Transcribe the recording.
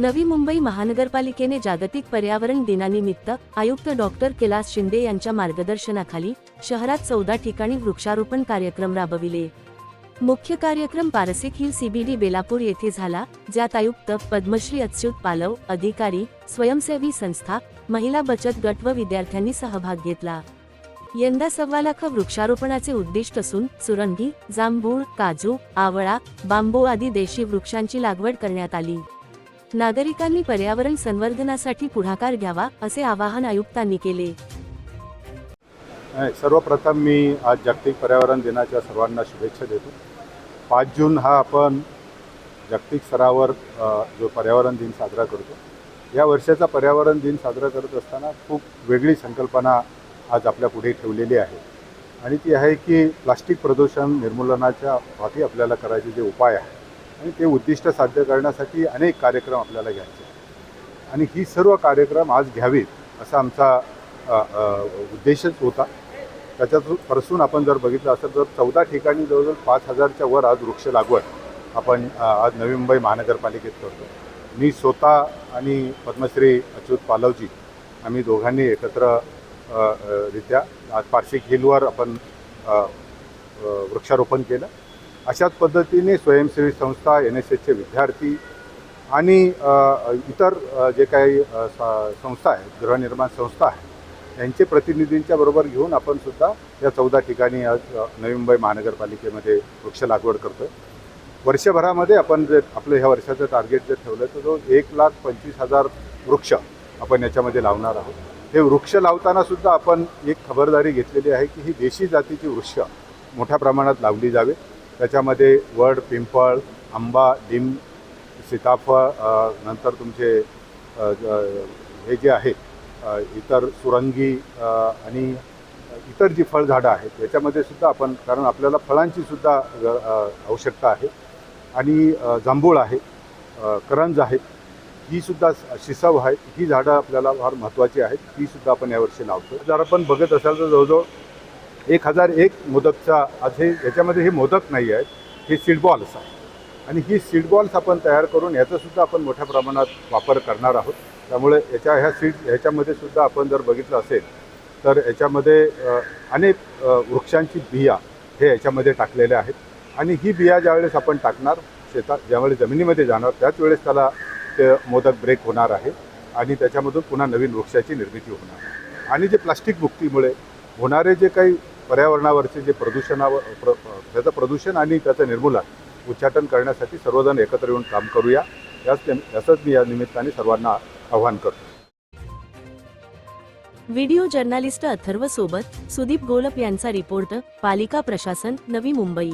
नवी मुंबई महानगरपालिकेने जागतिक पर्यावरण दिनानिमित्त आयुक्त डॉक्टर कैलास शिंदे यांच्या मार्गदर्शनाखाली शहरात चौदा ठिकाणी वृक्षारोपण कार्यक्रम राबविले. मुख्य कार्यक्रम पारसिक हिल सीबीडी बेलापूर येथे झाला ज्यात आयुक्त पद्मश्री अच्युत पालव अधिकारी स्वयंसेवी संस्था महिला बचत गट व विद्यार्थ्यांनी सहभाग घेतला. यंदा सव्वा लाख वृक्षारोपणाचे उद्दिष्ट असून सुरंगी जांभूळ काजू आवळा बांबू आदी देशी वृक्षांची लागवड करण्यात आली. नागरिकांनी पर्यावरण संवर्धनासाठी पुढाकार घ्यावा असे आवाहन आयुक्तांनी केले. सर्वप्रथम मी आज जागतिक पर्यावरण दिनाच्या सर्वांना शुभेच्छा देतो. पाच जून हा आपण जागतिक स्तरावर जो पर्यावरण दिन साजरा करतो या वर्षाचा पर्यावरण दिन साजरा करत असताना खूप वेगळी संकल्पना आज आपल्या पुढे ठेवलेली आहे. आणि ती आहे की प्लास्टिक प्रदूषण निर्मूलनाच्या बाकी आपल्याला करायचे जे उपाय आहे आणि ते उद्दिष्ट साध्य करण्यासाठी अनेक कार्यक्रम आपल्याला घ्यायचे. आणि ही सर्व कार्यक्रम आज घ्यावीत असा आमचा उद्देशच होता. त्याच्यापासून आपण जर बघितलं असेल तर चौदा ठिकाणी जवळजवळ पाच हजारच्या वर आज वृक्ष लागवड आपण आज नवी मुंबई महानगरपालिकेत करतो. मी स्वतः आणि पद्मश्री अच्युत पालवजी आम्ही दोघांनी एकत्र रित्या आज पार्शिक हिलवर आपण वृक्षारोपण केलं. अशाच पद्धतीने स्वयंसेवी संस्था एन एस एसचे विद्यार्थी आणि इतर जे काही स- संस्था आहेत गृहनिर्माण संस्था आहेत यांचे प्रतिनिधींच्या बरोबर घेऊन आपण सुद्धा या चौदा ठिकाणी आज नवी मुंबई महानगरपालिकेमध्ये वृक्ष लागवड करतो वर्षभरामध्ये आपण जे आपलं ह्या वर्षाचं टार्गेट जर ठेवलं तर जो एक लाख पंचवीस हजार वृक्ष आपण याच्यामध्ये लावणार आहोत. हे वृक्ष लावताना सुद्धा आपण एक खबरदारी घेतलेली आहे की ही देशी जातीची वृक्ष मोठ्या प्रमाणात लावली जावे. त्याच्यामध्ये वड पिंपळ आंबा लिंब सीताफळ नंतर तुमचे हे जे आहेत इतर सुरंगी आणि इतर जी फळझाडं आहेत याच्यामध्ये सुद्धा आपण कारण आपल्याला फळांची सुद्धा आवश्यकता आहे. आणि जांभूळ आहे करंज आहेत ही सुद्धा शिसव आहे ही झाडं आपल्याला फार महत्त्वाची आहेत ती सुद्धा आपण यावर्षी लावतो जर आपण बघत असाल तर जवळजवळ एक हजार एक मोदकचा आज हे याच्यामध्ये हे मोदक नाही आहेत हे सीडबॉल्स आहेत. आहे आणि ही सीडबॉल्स आपण तयार करून याचासुद्धा आपण मोठ्या प्रमाणात वापर करणार आहोत. त्यामुळे याच्या ह्या सीड ह्याच्यामध्ये सुद्धा आपण जर बघितलं असेल तर याच्यामध्ये अनेक वृक्षांची बिया हे याच्यामध्ये टाकलेल्या आहेत. आणि ही बिया ज्यावेळेस आपण टाकणार शेतात ज्यावेळेस जमिनीमध्ये जाणार त्याच वेळेस त्याला ते मोदक ब्रेक होणार आहे आणि त्याच्यामधून पुन्हा नवीन वृक्षाची निर्मिती होणार आणि जे प्लास्टिक मुक्तीमुळे होणारे जे काही पर्यावरणावरचे जे प्रदूषणावर प्र त्याचं प्रदूषण आणि त्याचं निर्मूलन उच्चाटन करण्यासाठी सर्वजण एकत्र येऊन काम करूया. याच याचंच मी या निमित्ताने सर्वांना आव्हान करतो. व्हिडिओ जर्नालिस्ट अथर्व सोबत सुदीप गोलप यांचा रिपोर्ट पालिका प्रशासन नवी मुंबई.